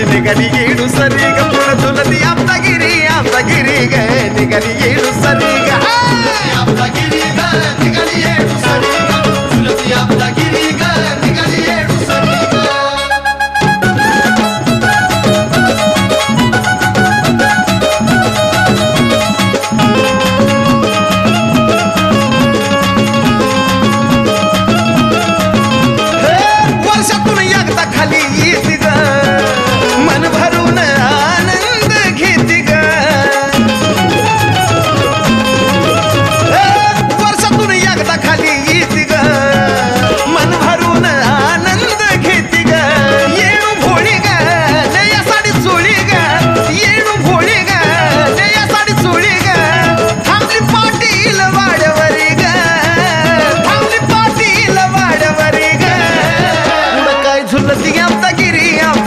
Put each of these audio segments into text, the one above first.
ದಾಚಿ ನಿಗದಿ ಏಳು ಸರಿಗ ಪುರ ತುಲದಿ ಅಪ್ಪಗಿರಿ ಅಪ್ಪಗಿರಿಗೆ ನಿಗದಿ ಏಳು ಸರಿ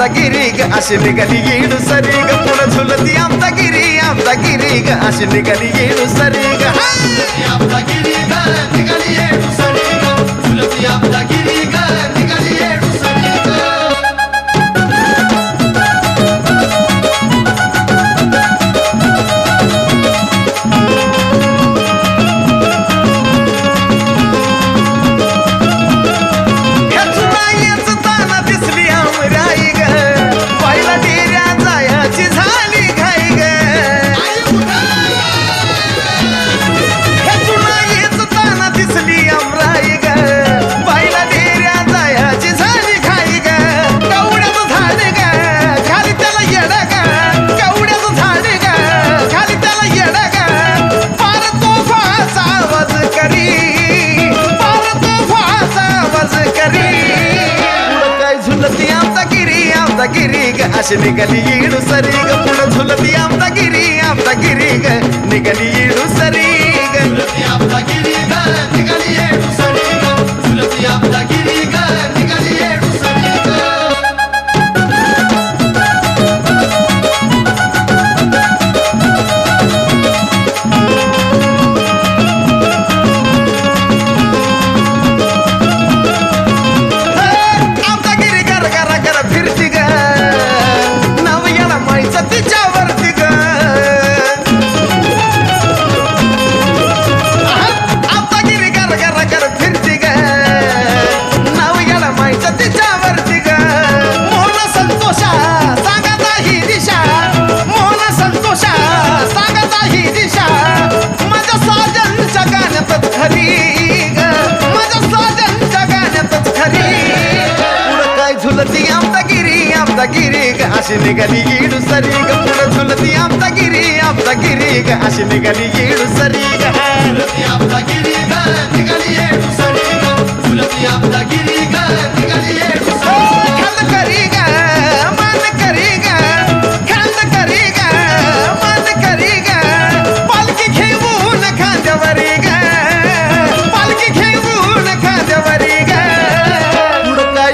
ಗಿರಿಗ ಅಶಿಲಿಗಲಿ ಏಳು ಸರಿಗ ಪುಣ ಝುಲತಿ ಅಂತ ಗಿರಿ ಅಂತ ಗಿರಿಗ ಅಶಿಲಿಗಲಿ ಏಳು ಸರಿಗ आमदा गिरी ग. अशी निघाली इडू सरी ग. पुढं झुलती आमदा गिरी आमदा गिरी ग. निघाली इडू सरी ग. आमदा गिरी ಅಶಿ ನಿಗಲಿ ಈಡು ಸರೀಗ ಪುಡ ಝುಲತಿ ಆಪ್ತ ಗಿರಿ ಆಪ್ತ ಗಿರೀಗ ಅಶಿ ನಿಗಲಿ ಈಡು ಸರೀಗ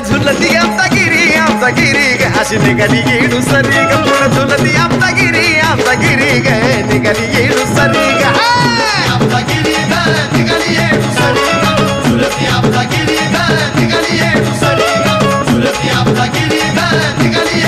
झुलती अब तक अशी निघाली येडू सरी ग पुढ झुलती आमचा गिरी आमचा गिरी ग निघाली येडू सरी ग आमचा गिरी ग निघाली येडू सरी ग झुलती आमचा गिरी ग निघाली येडू सरी ग झुलती आमचा गिरी ग निघाली